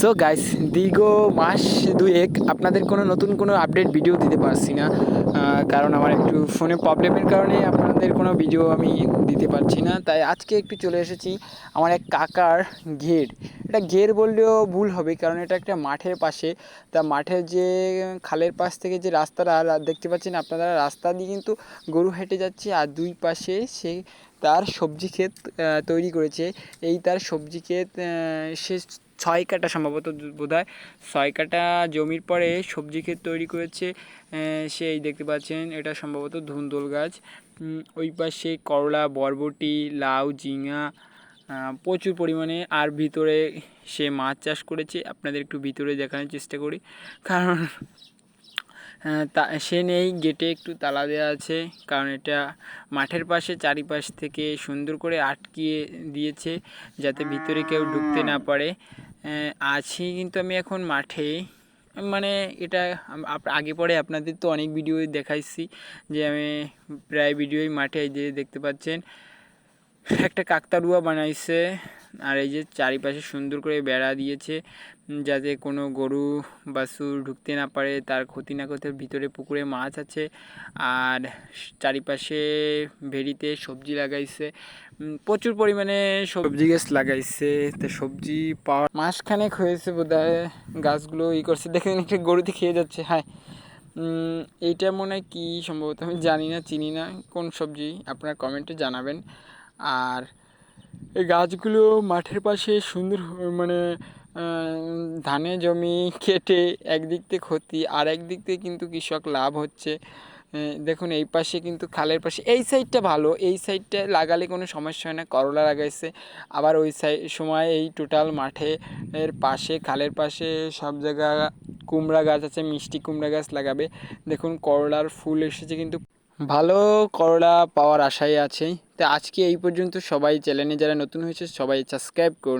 So guys দীর্ঘ মাস দুয়েক আপনাদের কোনো নতুন কোনো আপডেট ভিডিও দিতে পারছি না। কারণ আমার একটু ফোনে প্রবলেমের কারণে আপনাদের কোনো ভিডিও আমি দিতে পারছি না। তাই আজকে একটু চলে এসেছি আমার এক কাকার ঘের। এটা ঘের বললেও ভুল হবে, কারণ এটা একটা মাঠের পাশে। তা মাঠের যে খালের পাশ থেকে যে রাস্তাটা দেখতে পাচ্ছেন আপনারা, রাস্তা দিয়ে কিন্তু গরু হেঁটে যাচ্ছে আর দুই পাশে সে তার সবজি ক্ষেত তৈরি করেছে। এই তার সবজি ক্ষেত সে ছয় কাটা সম্ভবত বোধ হয় ছয় কাটা জমির পরে সবজি ক্ষেত তৈরি করেছে। সেই দেখতে পাচ্ছেন, এটা সম্ভবত ধুন্দুল গাছ। ওই পাশে করলা, বরবটি, লাউ, ঝিঙা প্রচুর পরিমাণে আর ভিতরে সে মাছ চাষ করেছে। আপনাদের একটু ভিতরে দেখানোর চেষ্টা করি। কারণ তা, সে নেই, গেটে একটু তালা দেওয়া আছে। কারণ এটা মাঠের পাশে, চারিপাশ থেকে সুন্দর করে আটকিয়ে দিয়েছে যাতে ভিতরে কেউ ঢুকতে না পারে। আছি কিন্তু আমি এখন মাঠে। মানে এটা আগে পরে আপনাদের তো অনেক ভিডিও দেখাইছি যে আমি প্রায় ভিডিওই মাঠে যে দেখতে পাচ্ছেন। একটা কাকতাড়ুয়া বানাইছে। আর এই যে চারিপাশে সুন্দর করে বেড়া দিয়েছে যাতে কোনো গরু বাছুর ঢুকতে না পারে, তার ক্ষতি না করতে ভিতরে পুকুরে মাছ আছে। আর চারিপাশে ভেড়িতে সবজি লাগাইছে। প্রচুর পরিমাণে সবজি গাছ লাগাইছে। তো সবজি পাওয়া মাসখানেক হয়েছে বোধ হয় গাছগুলো ই করছে। দেখেন একটা গরুতে খেয়ে যাচ্ছে হ্যাঁ। এইটা মনে হয় কী সম্ভবত আমি জানি না, চিনি না কোন সবজি, আপনার কমেন্টে জানাবেন। আর এই গাছগুলো মাঠের পাশে সুন্দর মানে ধানে জমি কেটে একদিক থেকে ক্ষতি, আর একদিক থেকে কিন্তু কৃষক লাভ হচ্ছে। দেখুন, এই পাশে কিন্তু খালের পাশে, এই সাইডটা ভালো, এই সাইডটা লাগালে কোনো সমস্যা হয় না, করলা লাগাইছে। আবার ওই সাইড সময় এই টোটাল মাঠে এর পাশে, খালের পাশে সব জায়গা কুমড়া গাছ আছে, মিষ্টি কুমড়া গাছ লাগাবে। দেখুন, করলার ফুল এসেছে কিন্তু, ভালো করলা পাওয়ার আশাই আছে। তো আজকে এই পর্যন্ত সবাই চ্যানেলে যারা নতুন হয়েছে সবাই সাবস্ক্রাইব করুন।